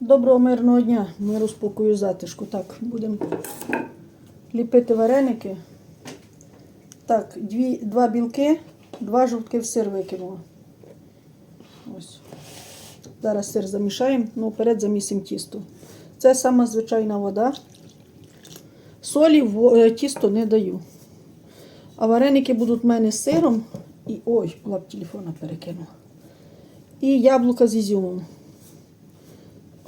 Доброго мирного дня, миру спокою затишку. Так, будемо ліпити вареники. Так, дві, два білки, два жовтки в сир викинула. Ось. Зараз сир замішаємо, ну вперед замісимо тісто. Це сама звичайна вода. Солі в е, тісто не даю. А вареники будуть в мене з сиром. І. Ой, лап телефона перекинула. І яблука з ізюмом.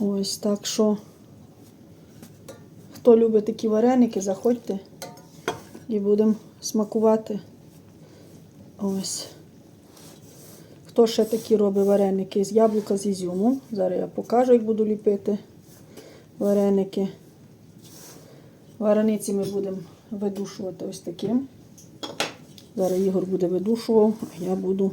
Ось так що, хто любить такі вареники, заходьте і будемо смакувати. Ось. Хто ще такі робить вареники з яблука з ізюмом. Зараз я покажу, як буду ліпити вареники. Варениці ми будемо видушувати ось таким. Зараз Ігор буде видушував, а я буду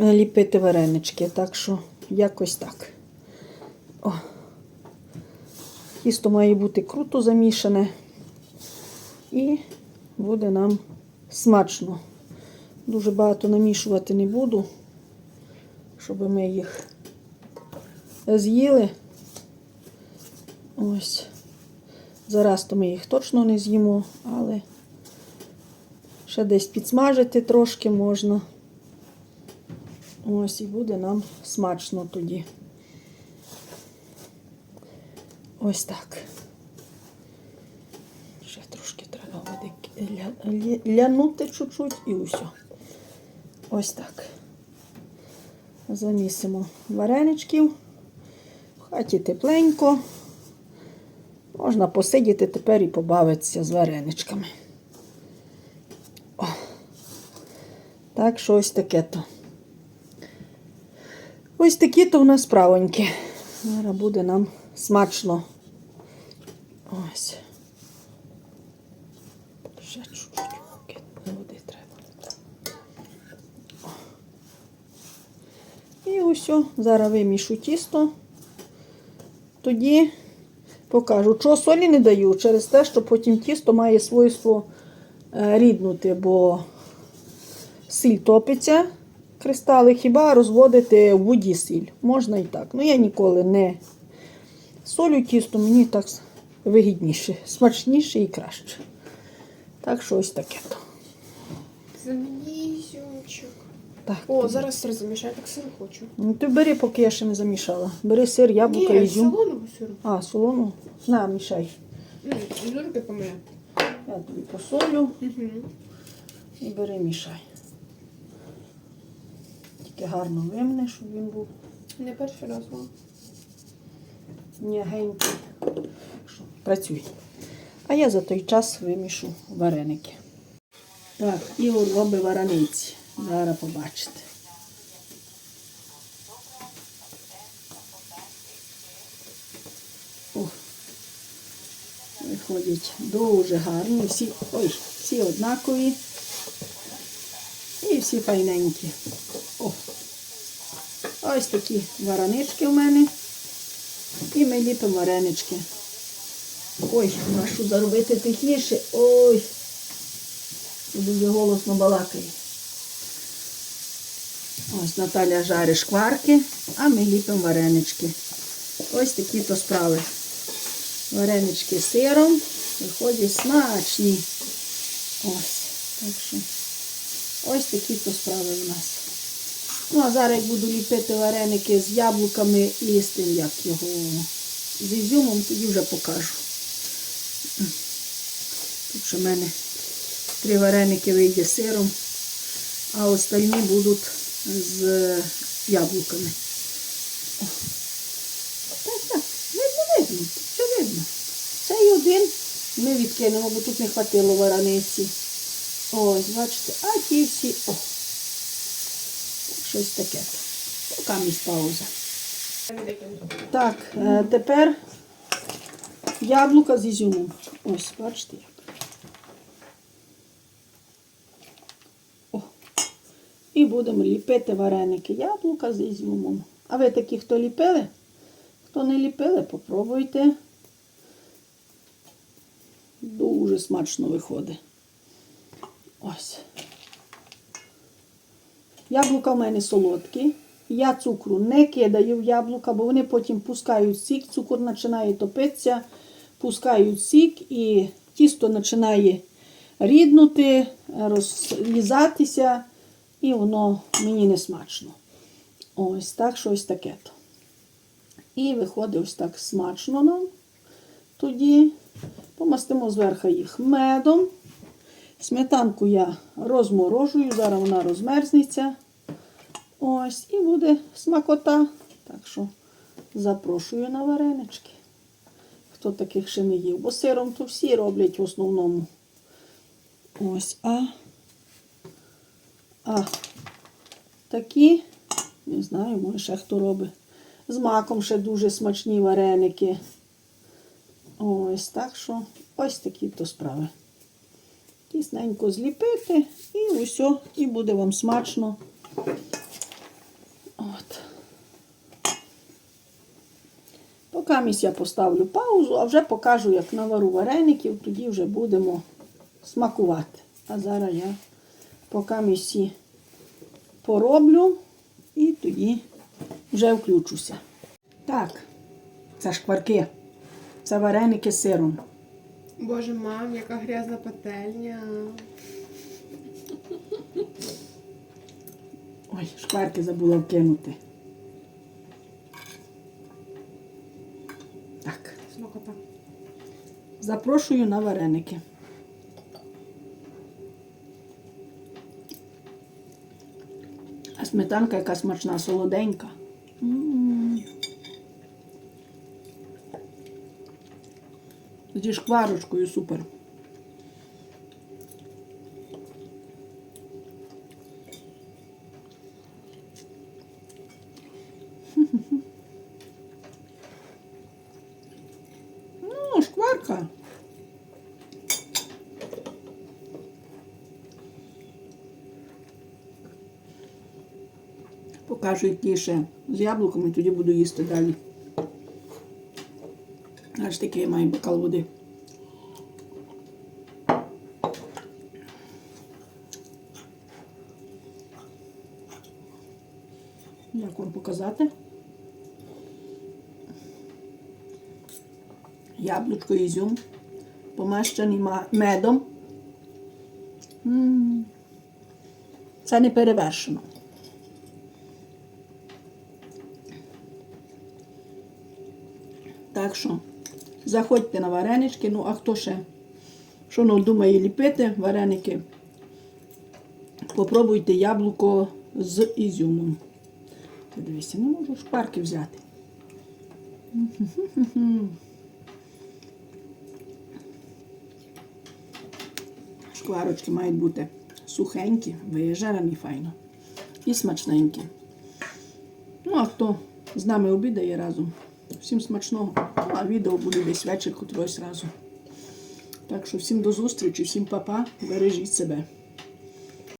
ліпити варенички. Так що якось так. О. Тісто має бути круто замішане. І буде нам смачно. Дуже багато намішувати не буду, щоб ми їх з'їли. Ось. Зараз то ми їх точно не з'їмо, але ще десь підсмажити трошки можна. Ось і буде нам смачно тоді. Ось так. Ще трошки треба буде ля- ля- лянути чуть-чуть і усе. Ось так. Замісимо вареничків. В хаті тепленько. Можна посидіти тепер і побавитися з вареничками. О. Так що ось таке то. Ось такі то у нас справоньки. Зараз буде нам смачно. Ось. Ще чуть-чуть води треба. І ось, зараз вимішу тісто. Тоді покажу. Чого солі не даю? Через те, що потім тісто має свойство е, ріднути, бо сіль топиться, кристали, хіба розводити в воді сіль. Можна і так. Ну я ніколи не солю тісто, мені так вигідніше, смачніше і краще. Так що ось таке то. Так. О, зараз сир замішаю, так сир хочу. Ну, ти бери, поки я ще не замішала. Бери сир, яблука, Ні, ізюм. солоного сиру. А, солону. На, мішай. М, Руки помию. Я тобі посолю Угу. і бери мішай. Тільки гарно вимни, щоб він був Не перший раз вам. м'ягенький. Що, Працюй. А я за той час вимішу вареники. Так, Ігор робить варениці. Зараз побачите. О, виходять дуже гарні. Всі, ой, всі однакові. І всі файненькі. О, ось такі варанички в мене. І ми ліпимо варенички. Ой, нашу заробити тихіше. Ой. Дуже голосно балакає. Ось Наталя жарить шкварки, а ми ліпимо варенички. Ось такі то справи. Варенички з сиром. Виходять смачні. Ось. Так що ось такі то справи в нас. Ну, а зараз буду ліпити вареники з яблуками і з тим, як його з ізюмом, тоді вже покажу. Тут що в мене три вареники вийде сиром, а остальні будуть з яблуками. О. Так, видно, видно, все видно. Цей один ми відкинемо, бо тут не хватило вараниці. Ось, бачите, а ті всі. О. Щось таке. Місь пауза. Так, е, тепер яблука з ізюмом. Ось, бачите як. І будемо ліпити вареники. Яблука з ізюмом. А ви такі, хто ліпили? Хто не ліпили, попробуйте. Дуже смачно виходить. Ось. Яблука в мене солодкі. Я цукру не кидаю в яблука, бо вони потім пускають сік, цукор починає топитися, пускають сік і тісто починає ріднути, розлізатися, і воно мені не смачно. Ось так, щось таке. то. І виходить ось так смачно нам. Тоді помастимо зверху їх медом. Сметанку я розморожую, зараз вона розмерзнеться. Ось, і буде смакота. Так що запрошую на варенички. Хто таких ще не їв. Бо сиром то всі роблять в основному. Ось, а, а такі, не знаю, може ще хто робить. З маком ще дуже смачні вареники. Ось так що ось такі то справи. Тісненько зліпити і усе, і буде вам смачно. От. Поки я поставлю паузу, а вже покажу, як навару вареників, тоді вже будемо смакувати. А зараз я поки місі пороблю і тоді вже включуся. Так, це шкварки. Це вареники з сиром. Боже, мам, яка грязна пательня. Ой, шкварки забула вкинути. Так, Смакота. запрошую на вареники. А сметанка яка смачна, солоденька. М. Зі шкварочкою супер. Ну, шкварка. Покажу, які ще з яблуками, тоді буду їсти далі. Аж таки я маю бокал води. Як вам показати? Яблучко ізюм, помащений ма- медом. Це не перевершено. Так що заходьте на варенички. Ну, а хто ще? Що ну, думає ліпити вареники? Попробуйте яблуко з ізюмом. Дивися, не можу шпарки взяти. Шкварочки мають бути сухенькі, вижарені файно. І смачненькі. Ну, а хто з нами обідає разом? Всім смачного. Ну, а відео буде десь вечір котрось разу. Так що всім до зустрічі, всім па-па, бережіть себе.